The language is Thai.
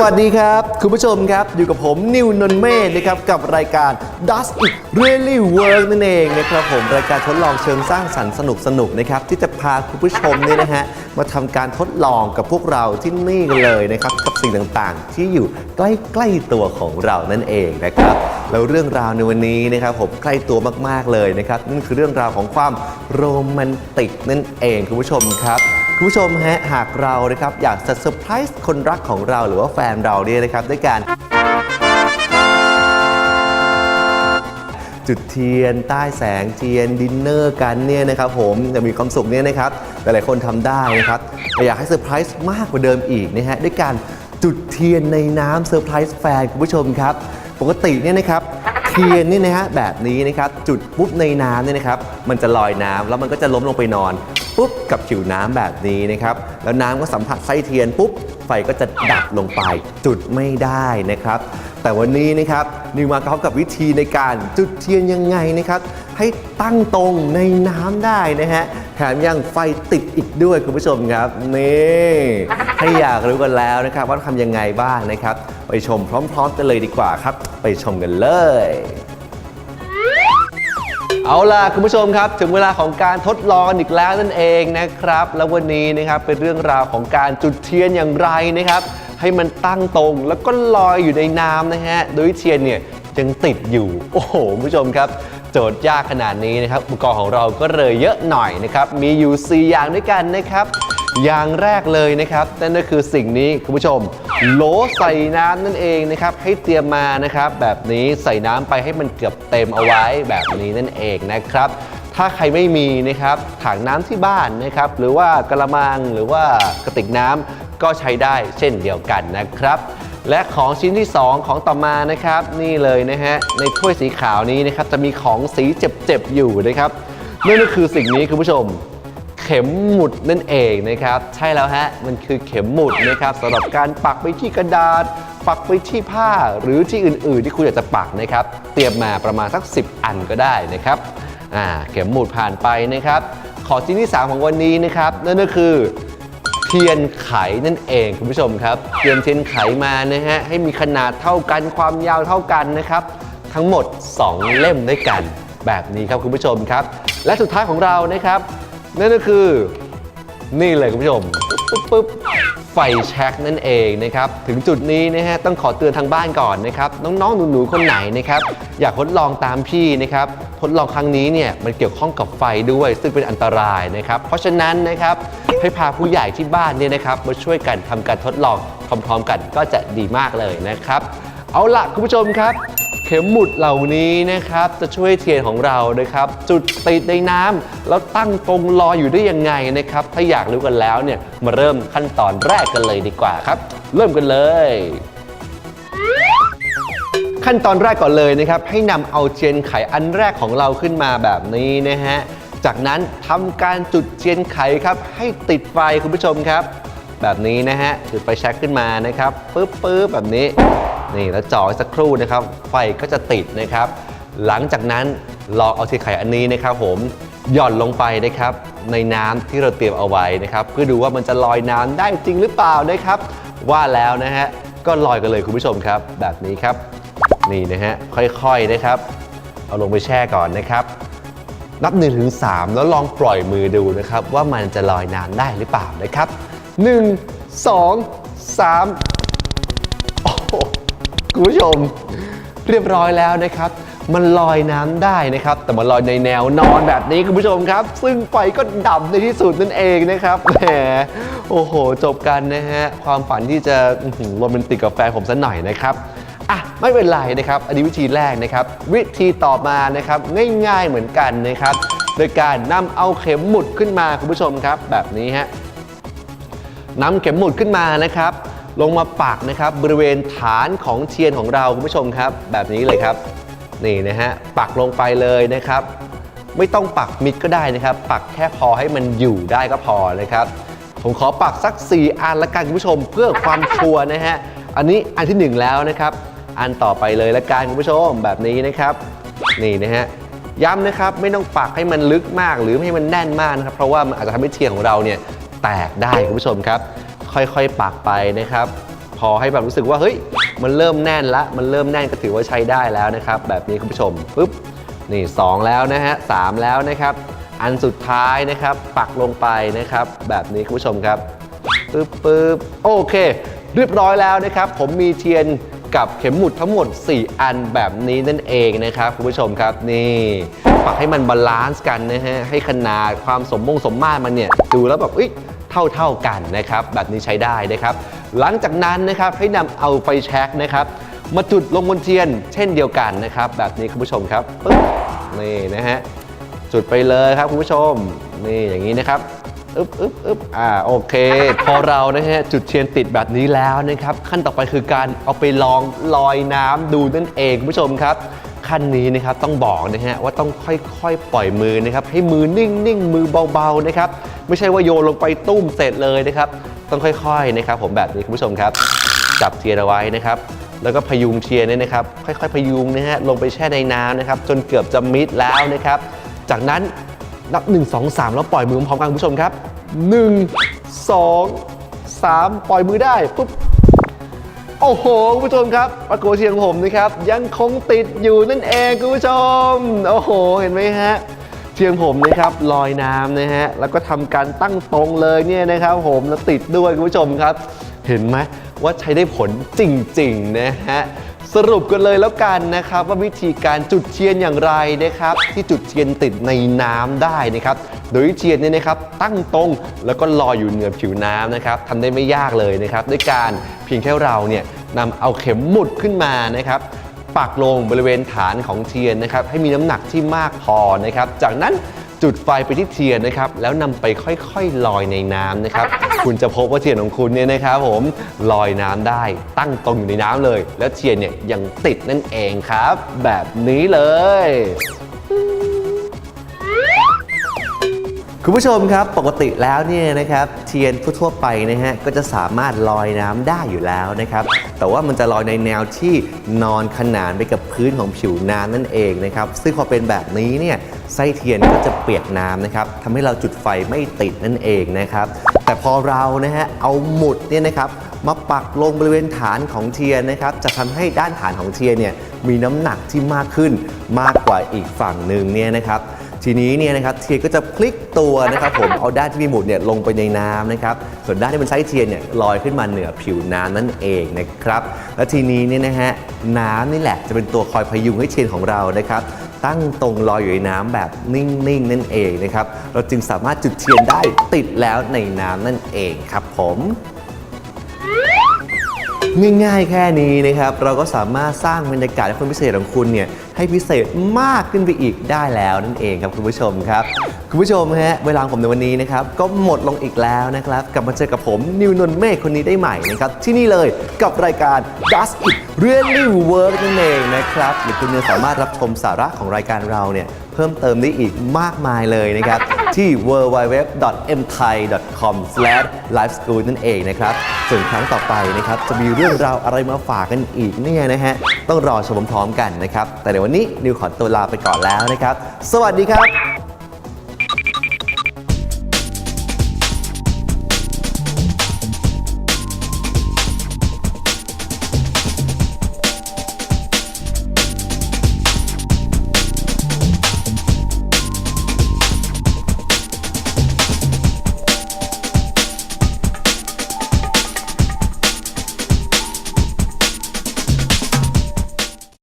สวัสดีครับ คุณผู้ชมครับ อยู่กับผมนิวนนท์เมธนะครับ กับรายการ Does It Really Work นั่นเองนะครับผมรายการทดลองเชิงสร้างสรรค์สนุกสนุกนะครับ ที่จะพาคุณผู้ชมเนี่ยนะฮะมาทำการทดลองกับพวกเราที่นี่กันเลยนะครับ กับสิ่งต่างๆ ที่อยู่ใกล้ๆตัวของเรานั่นเองนะครับแล้วเรื่องราวในวันนี้นะครับผมใกล้ตัวมากๆเลยนะครับนั่นคือเรื่องราวของความโรแมนติกนั่นเองคุณผู้ชมครับ คุณผู้ชมฮะหากเรานะครับอยากจะเซอร์ไพรส์คนรักของเราหรือว่าแฟนเราเนี่ยนะครับด้วยการจุดเทียน ใต้แสงเทียนดินเนอร์กันเนี่ยนะครับผมจะมีความสุขเนี่ยนะครับหลายๆคนทำได้นะครับแต่อยากให้เซอร์ไพรส์มากกว่าเดิมอีกนะฮะด้วยการจุดเทียนในน้ำเซอร์ไพรส์แฟนคุณผู้ชมครับ ปกติเนี่ยนะครับเทียนนี่นะฮะแบบนี้นะครับจุดปุ๊บในน้ำเนี่ยนะครับมันจะลอยน้ำแล้วมันก็จะล้มลงไปนอน ปุ๊บกับผิวน้ำแบบนี้นะครับ แล้วน้ำก็สัมผัสไส้เทียนปุ๊บไฟก็จะดับลงไป จุดไม่ได้นะครับ แต่วันนี้นะครับนิวมาพร้อมกับวิธีในการจุดเทียนยังไงนะครับ ให้ตั้งตรงในน้ำได้นะฮะแถมยังไฟติดอีกด้วยคุณผู้ชมครับนี่ให้อยากรู้กันแล้วนะครับ ว่าทำยังไงบ้างนะครับ ไปชมพร้อมๆกันเลยดีกว่าครับ ไปชมกันเลย เอาล่ะคุณผู้ชมครับถึงเวลาของการทดลองอีกแล้วนั่นเองนะครับ แล้ววันนี้นะครับเป็นเรื่องราวของการจุดเทียนอย่างไรนะครับ ให้มันตั้งตรงแล้วก็ลอยอยู่ในน้ำนะฮะโดยเทียนเนี่ยยังติดอยู่ โอ้โหคุณผู้ชมครับ โจทย์ยากขนาดนี้นะครับอุปกรณ์ของเราก็เลยเยอะหน่อยนะครับมีอยู่ 4 อย่างด้วยกันนะครับ อย่างแรกเลยนะครับนั่นก็คือสิ่งนี้คุณผู้ชม โหลใส่น้ำนั่นเองนะครับให้เตรียมมานะครับแบบนี้ใส่น้ำไปให้มันเกือบเต็มเอาไว้แบบนี้นั่นเองนะครับถ้าใครไม่มีนะครับถังน้ำที่บ้านนะครับหรือว่ากระมังหรือว่ากระติกน้ำก็ใช้ได้เช่นเดียวกันนะครับและของชิ้นที่ 2 ของต่อมานะครับ นี่เลยนะฮะในถ้วยสีขาวนี้นะครับจะมีของสีเจ็บๆอยู่นะครับนั่นก็คือสิ่งนี้คุณผู้ชม ข็มหมุดนั่นเองนะครับ ใช่แล้วฮะ มันคือเข็มหมุดนะครับสำหรับการปักไปที่กระดาษ ปักไปที่ผ้าหรือที่อื่น ๆ ที่คุณอยากจะปักนะครับ เตรียมมาประมาณสัก 10 อันก็ได้นะครับอ่าเข็มหมุดผ่านไปนะครับ ขอชิ้นที่ 3 ของวันนี้นะครับ นั่นก็คือเทียนไขนั่นเองคุณผู้ชมครับเตรียมเทียนไขมานะฮะให้มีขนาดเท่ากันความยาวเท่ากันนะครับ ทั้งหมด 2 เล่มด้วยกัน แบบนี้ครับคุณผู้ชมครับ และสุดท้ายของเรานะครับ นั่นก็คือนี่เลยคุณผู้ชมปุ๊บปุ๊บไฟแช็กนั่นเองนะครับ ถึงจุดนี้นะฮะต้องขอเตือนทางบ้านก่อนนะครับ น้องๆ หนูๆ คนไหนนะครับ อยากทดลองตามพี่นะครับ ทดลองครั้งนี้เนี่ยมันเกี่ยวข้องกับไฟด้วย ซึ่งเป็นอันตรายนะครับ เพราะฉะนั้นนะครับให้พาผู้ใหญ่ที่บ้านเนี่ยนะครับมาช่วยกันทำการทดลองพร้อมๆ กันก็จะดีมากเลยนะครับ เอาละคุณผู้ชมครับ เข็มหมุดเหล่านี้นะครับจะช่วยเทียนของเรานะครับ จุดติดในน้ำแล้วตั้งตรงลออยู่ได้ยังไงนะครับ ถ้าอยากรู้กันแล้วเนี่ยมาเริ่มขั้นตอนแรกกันเลยดีกว่าครับ เริ่มกันเลย ขั้นตอนแรกก่อนเลยนะครับ ให้นำเอาเทียนไขอันแรกของเราขึ้นมาแบบนี้นะฮะจากนั้นทำการจุดเทียนไขครับ ให้ติดไฟคุณผู้ชมครับ แบบนี้นะฮะจุดไฟแช็กขึ้นมานะครับปึ๊บปึ๊บแบบนี้ นี่แล้วจ่อสักครู่นะครับ ไฟก็จะติดนะครับ หลังจากนั้นลองเอาทีไขอันนี้นะครับ ผมหย่อนลงไปนะครับ ในน้ำที่เราเตรียมเอาไว้นะครับเพื่อดูว่ามันจะลอยน้ำได้จริงหรือเปล่านะครับ ว่าแล้วนะฮะก็ลอยกันเลยคุณผู้ชมครับ แบบนี้ครับ นี่นะฮะค่อยๆนะครับ เอาลงไปแช่ก่อนนะครับ นับ1นถึงสแล้วลองปล่อยมือดูนะครับ ว่ามันจะลอยน้ำได้หรือเปล่านะครับ 1 2 3โอ้โห คุณผู้ชมเรียบร้อยแล้วนะครับ มันลอยน้ำได้นะครับ แต่มันลอยในแนวนอนแบบนี้คุณผู้ชมครับ ซึ่งไฟก็ดับในที่สุดนั่นเองนะครับแหมโอ้โห จบกันนะฮะ ความฝันที่จะโรแมนติกกับแฟนผมสักหน่อยนะครับอะไม่เป็นไรนะครับอันนี้วิธีแรกนะครับ วิธีต่อมานะครับง่ายๆเหมือนกันนะครับ โดยการนำเอาเข็มหมุดขึ้นมาคุณผู้ชมครับ แบบนี้ฮะนำเข็มหมุดขึ้นมานะครับ ลงมาปักนะครับบริเวณฐานของเทียนของเราคุณผู้ชมครับ แบบนี้เลยครับนี่นะฮะปักลงไปเลยนะครับ ไม่ต้องปักมิดก็ได้นะครับ ปักแค่พอให้มันอยู่ได้ก็พอนะครับ ผมขอปักสัก 4 อันละกันคุณผู้ชมเพื่อความชัวร์นะฮะอันนี้อันที่ 1 แล้วนะครับ อันต่อไปเลยละกันคุณผู้ชมแบบนี้นะครับ นี่นะฮะย้ำนะครับไม่ต้องปักให้มันลึกมากหรือให้มันแน่นมากนะครับ เพราะว่ามันอาจจะทำให้เทียนของเราเนี่ยแตกได้คุณผู้ชมครับ ค่อยๆปักไปนะครับ พอให้แบบรู้สึกว่าเฮ้ยมันเริ่มแน่นละมันเริ่มแน่นก็ถือว่าใช้ได้แล้วนะครับ แบบนี้คุณผู้ชมปุ๊บนี่ 2 แล้วนะฮะสามแล้วนะครับ อันสุดท้ายนะครับ ปักลงไปนะครับ แบบนี้คุณผู้ชมครับปึ๊บปึ๊บโอเค เรียบร้อยแล้วนะครับ ผมมีเทียนกับเข็มหมุดทั้งหมด 4 อันแบบนี้นั่นเองนะครับคุณผู้ชมครับนี่ปักให้มันบาลานซ์กันนะฮะให้ขนาดความสมมงสมมาตรมันเนี่ยดูแล้วแบบเอ้ย เท่าเท่า ๆกันนะครับ แบบนี้ใช้ได้นะครับ หลังจากนั้นนะครับให้นำเอาไฟแช็กนะครับ มาจุดลงบนเทียนเช่นเดียวกันนะครับ แบบนี้คุณผู้ชมครับปึ๊บนี่นะฮะจุดไปเลยครับคุณผู้ชมนี่อย่างนี้นะครับอึ๊บอึ๊บอึ๊บอ่าโอเค พอเรานะฮะจุดเทียนติดแบบนี้แล้วนะครับ ขั้นต่อไปคือการเอาไปลองลอยน้ำดูนั่นเองคุณผู้ชมครับ ขั้นนี้นะครับต้องบอกนะฮะว่าต้องค่อยๆ ปล่อยมือนะครับ ให้มือนิ่งๆ มือเบาๆนะครับ ไม่ใช่ว่าโยนลงไปตุ้มเสร็จเลยนะครับ ต้องค่อยๆนะครับผมแบบนี้คุณผู้ชมครับ จับเทียนเอาไว้นะครับ แล้วก็พยุงเทียนเนี่ยนะครับ ค่อยๆ พยุงนะฮะลงไปแช่ในน้ำนะครับ จนเกือบจะมิดแล้วนะครับ จากนั้นนับ 1 2 3 แล้วปล่อยมือพร้อมกันคุณผู้ชมครับ 1 2 3 ปล่อยมือได้ปุ๊บโอ้โหคุณผู้ชมครับปรากฏเทียงผมนะครับ ยังคงติดอยู่นั่นเองคุณผู้ชม โอ้โห เห็นไหมฮะ เทียนผมนะครับลอยน้ำนะฮะแล้วก็ทำการตั้งตรงเลยเนี่ยนะครับผมแล้วติดด้วยคุณผู้ชมครับ เห็นไหมว่าใช้ได้ผลจริงๆนะฮะสรุปกันเลยแล้วกันนะครับ ว่าวิธีการจุดเทียนอย่างไรนะครับ ที่จุดเทียนติดในน้ำได้นะครับ โดยเทียนเนี่ยนะครับ ตั้งตรงแล้วก็ลอยอยู่เหนือผิวน้ำนะครับทำได้ไม่ยากเลยนะครับ ด้วยการเพียงแค่เราเนี่ยนำเอาเข็มหมุดขึ้นมานะครับ ปักลงบริเวณฐานของเทียนนะครับให้มีน้ำหนักที่มากพอนะครับ จากนั้นจุดไฟไปที่เทียนนะครับ แล้วนำไปค่อยๆลอยในน้ำนะครับ คุณจะพบว่าเทียนของคุณเนี่ยนะครับผมลอยน้ำได้ตั้งตรงอยู่ในน้ำเลย แล้วเทียนเนี่ยยังติดนั่นเองครับ แบบนี้เลยคุณผู้ชมครับปกติแล้วเนี่ยนะครับเทียนทั่วไปนะฮะก็จะสามารถลอยน้ำได้อยู่แล้วนะครับ แต่ว่ามันจะลอยในแนวที่นอนขนานไปกับพื้นของผิวน้ำนั่นเองนะครับซึ่งพอเป็นแบบนี้เนี่ยไส้เทียนก็จะเปียกน้ำนะครับทำให้เราจุดไฟไม่ติดนั่นเองนะครับแต่พอเรานะฮะเอาหมุดเนี่ยนะครับมาปักลงบริเวณฐานของเทียนนะครับจะทำให้ด้านฐานของเทียนเนี่ยมีน้ำหนักที่มากขึ้นมากกว่าอีกฝั่งหนึ่งเนี่ยนะครับ ทีนี้เนี่ยนะครับเทียนก็จะพลิกตัวนะครับผมเอาด้านที่มีหมุดเนี่ยลงไปในน้ำนะครับส่วนด้านที่เป็นไส้เทียนเนี่ยลอยขึ้นมาเหนือผิวน้ำนั่นเองนะครับและทีนี้เนี่ยนะฮะน้ำนี่แหละจะเป็นตัวคอยพยุงให้เทียนของเรานะครับตั้งตรงลอยอยู่ในน้ำแบบนิ่งๆนั่นเองนะครับเราจึงสามารถจุดเทียนได้ติดแล้วในน้ำนั่นเองครับผม ง่ายๆ แค่นี้นะครับ เราก็สามารถสร้างบรรยากาศให้คนพิเศษของคุณเนี่ยให้พิเศษมากขึ้นไปอีกได้แล้วนั่นเองครับคุณผู้ชมครับ คุณผู้ชมฮะเวลาผมในวันนี้นะครับก็หมดลงอีกแล้วนะครับกลับมาเจอกับผมนิวนนท์เมฆคนนี้ได้ใหม่นะครับที่นี่เลยกับรายการ Does It Really Work นั่นเองนะครับหรือคุณยังสามารถรับชมสาระของรายการเราเนี่ยเพิ่มเติมได้อีกมากมายเลยนะครับที่ www.mthai.com/liveschool นั่นเองนะครับส่วนครั้งต่อไปนะครับจะมีเรื่องราวอะไรมาฝากกันอีกเนี่ยนะฮะต้องรอชมพร้อมกันนะครับแต่ในวันนี้นิวขอตัวลาไปก่อนแล้วนะครับ สวัสดีครับ